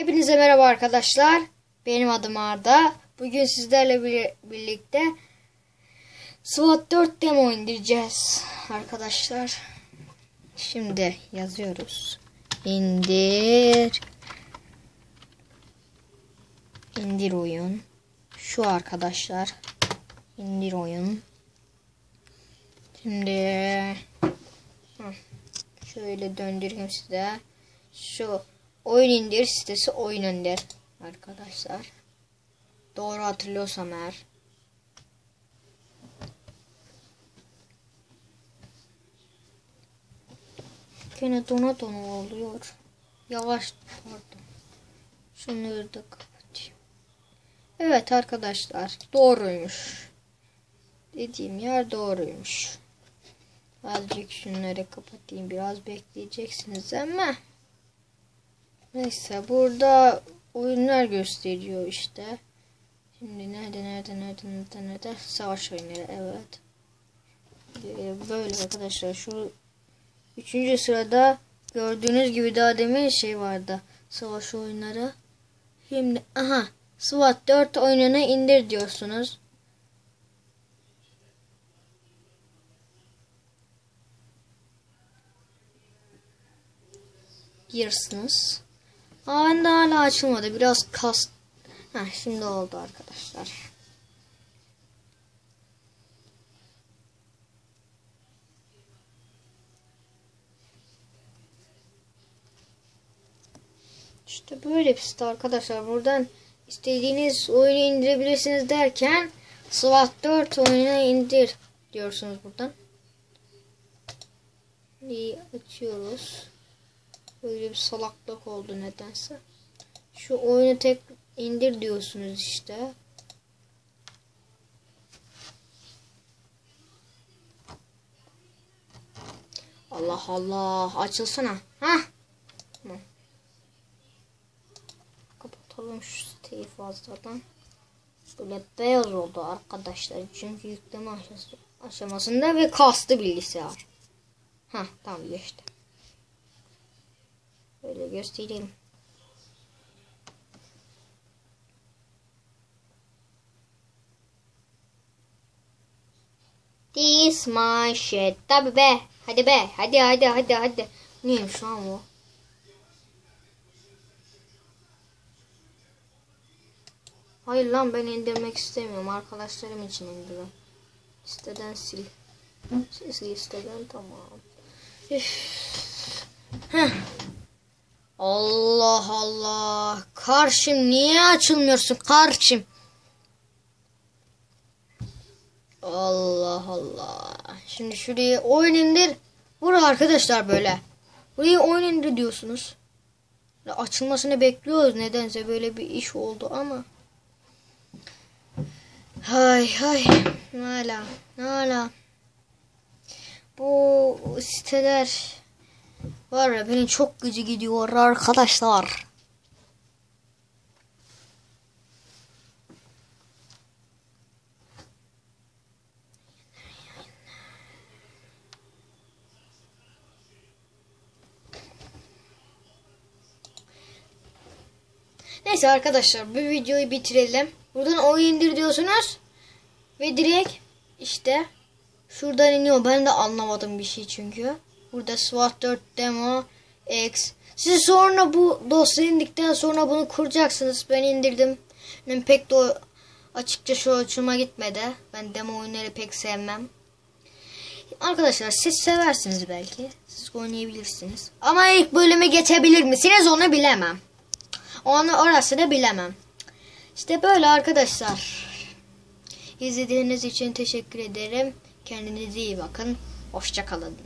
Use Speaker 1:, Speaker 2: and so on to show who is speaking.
Speaker 1: Hepinize merhaba arkadaşlar. Benim adım Arda. Bugün sizlerle bir- birlikte SWAT 4 demo indireceğiz arkadaşlar. Şimdi yazıyoruz. İndir. İndir oyun. Şu arkadaşlar. İndir oyun. Şimdi şöyle döndüreyim size. Şu oyun indir sitesi oyun indir arkadaşlar. Doğru hatırlıyorsam eğer. Gene dona dona oluyor. Yavaş pardon. Şunları da kapatayım. Evet arkadaşlar doğruymuş. Dediğim yer doğruymuş. Azıcık şunları kapatayım. Biraz bekleyeceksiniz ama. Neyse burada oyunlar gösteriyor işte. Şimdi nerede nerede nerede nerede nerede savaş oyunları evet. Ee, Böyle arkadaşlar şu üçüncü sırada gördüğünüz gibi daha demin şey vardı. Savaş oyunları. Şimdi aha SWAT 4 oyununu indir diyorsunuz. Girsiniz. Aa ben de hala açılmadı. Biraz kas. Heh, şimdi oldu arkadaşlar. İşte böyle bir site arkadaşlar. Buradan istediğiniz oyunu indirebilirsiniz derken SWAT 4 oyunu indir diyorsunuz buradan. İyi açıyoruz. Böyle bir salaklık oldu nedense. Şu oyunu tek indir diyorsunuz işte. Allah Allah açılsana. Ha? Kapatalım şu siteyi fazladan. Böyle beyaz oldu arkadaşlar. Çünkü yükleme aşaması- aşamasında ve kastı bilgisayar. Ha tamam geçti. Böyle göstereyim. This my shit. Tabi be. Hadi be. Hadi hadi hadi hadi. Neymiş lan bu? Hayır lan ben indirmek istemiyorum. Arkadaşlarım için indiriyorum. Listeden sil. Siz listeden tamam. Üf. Heh. Allah Allah. Karşım niye açılmıyorsun karşım? Allah Allah. Şimdi şuraya oyun indir. Vur arkadaşlar böyle. Buraya oyun indir diyorsunuz. Açılmasını bekliyoruz nedense böyle bir iş oldu ama. Hay hay. Hala. Hala. Bu siteler var ya benim çok gıcı gidiyor arkadaşlar. Neyse arkadaşlar bu videoyu bitirelim. Buradan oyun indir diyorsunuz. Ve direkt işte şuradan iniyor. Ben de anlamadım bir şey çünkü. Burada SWAT 4 demo X. Siz sonra bu dosya indikten sonra bunu kuracaksınız. Ben indirdim. Benim pek de açıkça şu hoşuma gitmedi. Ben demo oyunları pek sevmem. Arkadaşlar siz seversiniz belki. Siz oynayabilirsiniz. Ama ilk bölüme geçebilir misiniz onu bilemem. Onu orasını bilemem. İşte böyle arkadaşlar. İzlediğiniz için teşekkür ederim. Kendinize iyi bakın. Hoşça kalın.